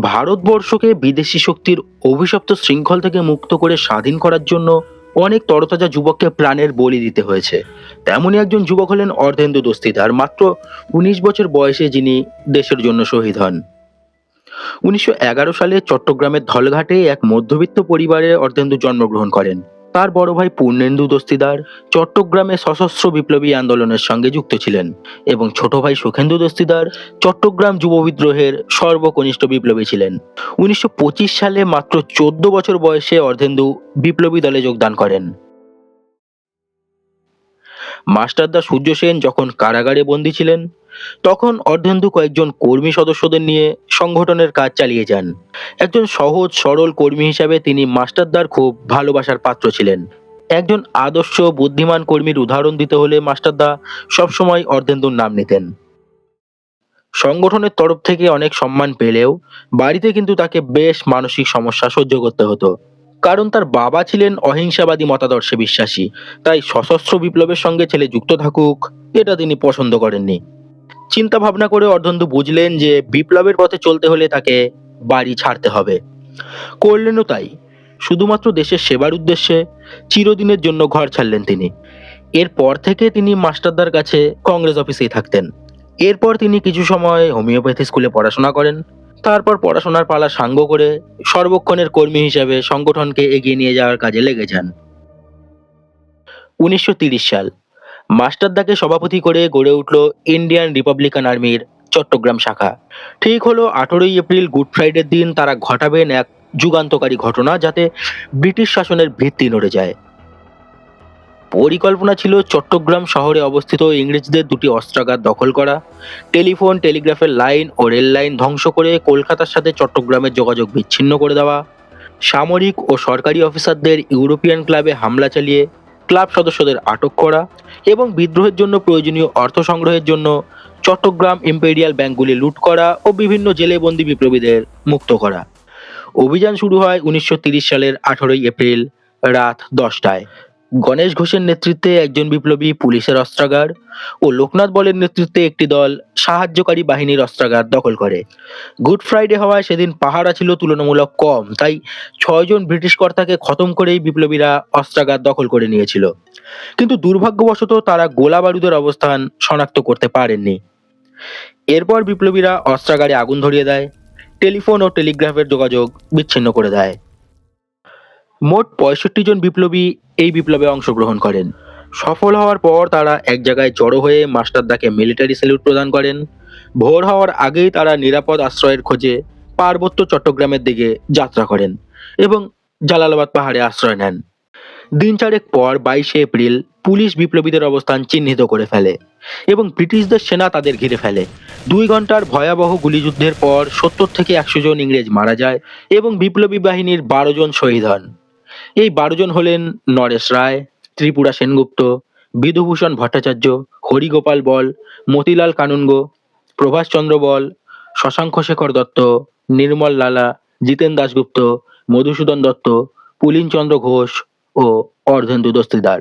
ভারতবর্ষকে বিদেশি শক্তির অভিশপ্ত শৃঙ্খল থেকে মুক্ত করে স্বাধীন করার জন্য অনেক তরতাজা যুবককে প্রাণের বলি দিতে হয়েছে। তেমনই একজন যুবক হলেন অর্ধেন্দু দস্তিদার, মাত্র উনিশ বছর বয়সে যিনি দেশের জন্য শহীদ হন। উনিশশো এগারো সালে চট্টগ্রামের ধলঘাটে এক মধ্যবিত্ত পরিবারে অর্ধেন্দু জন্মগ্রহণ করেন। তার বড় ভাই পূর্ণেন্দু দস্তিদার চট্টগ্রামে সশস্ত্র বিপ্লবী আন্দোলনের সঙ্গে যুক্ত ছিলেন এবং ছোট ভাই সুখেন্দু দস্তিদার চট্টগ্রাম যুব বিদ্রোহের সর্বকনিষ্ঠ বিপ্লবী ছিলেন। উনিশশো পঁচিশ সালে মাত্র চোদ্দ বছর বয়সে অর্ধেন্দু বিপ্লবী দলে যোগদান করেন। মাস্টারদা সূর্য সেন যখন কারাগারে বন্দী ছিলেন, তখন অর্ধেন্দু কয়েকজন কর্মী সদস্যদের নিয়ে সংগঠনের কাজ চালিয়ে যান। একজন সহজ, সরল কর্মী হিসাবে তিনি মাস্টারদার খুব ভালোবাসার পাত্র ছিলেন। একজন আদর্শ, বুদ্ধিমান কর্মীর উদাহরণ দিতে হলে মাস্টারদা সবসময় অর্ধেন্দুর নাম নিতেন। সংগঠনের তরফ থেকে অনেক সম্মান পেলেও বাড়িতে কিন্তু তাকে বেশ মানসিক সমস্যা সহ্য করতে হতো। কারণ তার বাবা ছিলেন অহিংসাবাদী মতাদর্শে বিশ্বাসী। তাই সশস্ত্র বিপ্লবের সঙ্গে ছেলে যুক্ত থাকুক, এটা তিনি পছন্দ করেননি। চিন্তা ভাবনা করে অর্ধেন্দু বুঝলেন যে বিপ্লবের পথে চলতে হলে তাকে বাড়ি ছাড়তে হবে। করলেনও তাই। শুধুমাত্র দেশের সেবার উদ্দেশ্যে চিরদিনের জন্য ঘর ছাড়লেন তিনি। এরপর থেকে তিনি মাস্টারদার কাছে কংগ্রেস অফিসেই থাকতেন। এরপর তিনি কিছু সময় হোমিওপ্যাথি স্কুলে পড়াশোনা করেন। তারপর পড়াশোনার পালা সাঙ্গ করে সর্বক্ষণের কর্মী হিসেবে সংগঠনকে এগিয়ে নিয়ে যাওয়ার কাজে লেগে যান উনিশশো সাল মাস্টারদাকে সভাপতি করে গড়ে উঠল ইন্ডিয়ান রিপাবলিকান আর্মির চট্টগ্রাম শাখা। ঠিক হলো আঠেরোই এপ্রিল গুড ফ্রাইডের দিন তারা ঘটাবেন এক যুগান্তকারী ঘটনা যাতে ব্রিটিশ শাসনের ভিত্তি নড়ে যায়। পরিকল্পনা ছিল চট্টগ্রাম শহরে অবস্থিত ইংরেজদের দুটি অস্ত্রাগার দখল করা। টেলিফোন, টেলিগ্রাফের লাইন ও রেল লাইন ধ্বংস করে কলকাতার সাথে চট্টগ্রামের যোগাযোগ বিচ্ছিন্ন করে দেওয়া। সামরিক ও সরকারি অফিসারদের ইউরোপিয়ান ক্লাবে হামলা চালিয়ে ক্লাব সদস্যদের আটক করা এবং বিদ্রোহের জন্য প্রয়োজনীয় অর্থ সংগ্রহের জন্য চট্টগ্রাম ইম্পেরিয়াল ব্যাংকগুলি লুট করা ও বিভিন্ন জেলে বন্দি বিপ্লবীদের মুক্ত করা। অভিযান শুরু হয় উনিশশো সালের আঠারোই এপ্রিল রাত দশটায়। গণেশ ঘোষের নেতৃত্বে একজন বিপ্লবী পুলিশের অস্ত্রাগার ও লোকনাথ বলের নেতৃত্বে একটি দল সাহায্যকারী বাহিনীর অস্ত্রাগার দখল করে। গুড ফ্রাইডে হওয়ায় সেদিন পাহারা ছিল তুলনামূলক কম, তাই ছয়জন ব্রিটিশ কর্তাকে খতম করেই বিপ্লবীরা অস্ত্রাগার দখল করে নিয়েছিল। কিন্তু দুর্ভাগ্যবশত তারা গোলা বারুদের অবস্থান শনাক্ত করতে পারেননি। এরপর বিপ্লবীরা অস্ত্রাগারে আগুন ধরিয়ে দেয়, টেলিফোন ও টেলিগ্রাফের যোগাযোগ বিচ্ছিন্ন করে দেয়। মোট পঁয়ষট্টি জন বিপ্লবী এই বিপ্লবে অংশগ্রহণ করেন। সফল হওয়ার পর তারা এক জায়গায় জড়ো হয়ে মাস্টারদাকে মিলিটারি স্যালুট প্রদান করেন। ভোর হওয়ার আগেই তারা নিরাপদ আশ্রয়ের খোঁজে পার্বত্য চট্টগ্রামের দিকে যাত্রা করেন এবং জালালাবাদ পাহাড়ে আশ্রয় নেন। দিন চারেক পর বাইশে এপ্রিল পুলিশ বিপ্লবীদের অবস্থান চিহ্নিত করে ফেলে এবং ব্রিটিশদের সেনা তাদের ঘিরে ফেলে। দুই ঘণ্টার ভয়াবহ গুলিযুদ্ধের পর সত্তর থেকে একশো জন ইংরেজ মারা যায় এবং বিপ্লবী বাহিনীর বারো জন শহীদ হন। এই বারো জন হলেন নরেশ রায়, ত্রিপুরা সেনগুপ্ত, বিধুভূষণ ভট্টাচার্য, হরিগোপাল বল, মতিলাল কানুনগো প্রভাষচন্দ্র বল, শশাঙ্ক শেখর দত্ত, নির্মল লালা, জিতেন দাশগুপ্ত, মধুসূদন দত্ত পুলিনচন্দ্র ঘোষ ও অর্ধেন্দু দস্তিদার।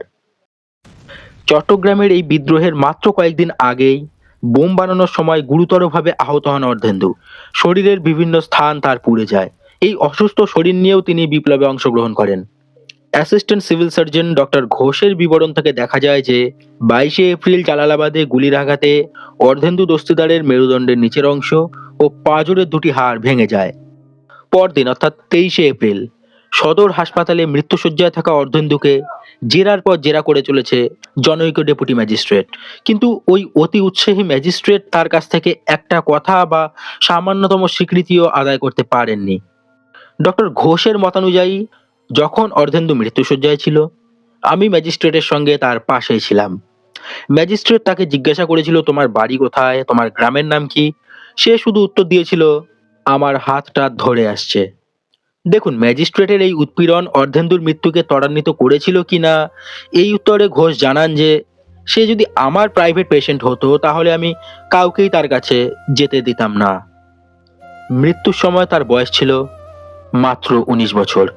চট্টগ্রামের এই বিদ্রোহের মাত্র কয়েকদিন আগেই বোম বানানোর সময় গুরুতরভাবে আহত হন অর্ধেন্দু। শরীরের বিভিন্ন স্থান তার পুড়ে যায়। এই অসুস্থ শরীর নিয়েও তিনি বিপ্লবে অংশগ্রহণ করেন। অ্যাসিস্ট্যান্ট সিভিল সার্জন ডক্টর ঘোষের বিবরণ থেকে দেখা যায় যে, বাইশে এপ্রিল জালালাবাদে গুলির আঘাতে অর্ধেন্দু দস্তিদারের মেরুদণ্ডের নিচের অংশ ও পাঁজরের দুটি হাড় ভেঙে যায়। পরদিন, অর্থাৎ তেইশে এপ্রিল, সদর হাসপাতালে মৃত্যুসজ্জায় থাকা অর্ধেন্দুকে জেরার পর জেরা করে চলেছে জনৈক ডেপুটি ম্যাজিস্ট্রেট। কিন্তু ওই অতি উৎসাহী ম্যাজিস্ট্রেট তার কাছ থেকে একটা কথা বা সামান্যতম স্বীকৃতিও আদায় করতে পারেননি। ডক্টর ঘোষের মতানুযায়ী যখন অর্ধেন্দু মৃত্যুসজ্জায় ছিল, আমি ম্যাজিস্ট্রেটের সঙ্গে তার পাশেই ছিলাম। ম্যাজিস্ট্রেট তাকে জিজ্ঞাসা করেছিল, তোমার বাড়ি কোথায়? তোমার গ্রামের নাম কি? সে শুধু উত্তর দিয়েছিল, আমার হাতটা ধরে আসছে। দেখুন, ম্যাজিস্ট্রেটের এই উৎপীড়ন অর্ধেন্দুর মৃত্যুকে ত্বরান্বিত করেছিল কিনা এই উত্তরে ঘোষ জানান যে, সে যদি আমার প্রাইভেট পেশেন্ট হতো, তাহলে আমি কাউকেই তার কাছে যেতে দিতাম না। মৃত্যুর সময় তার বয়স ছিল মাত্র উনিশ বছর।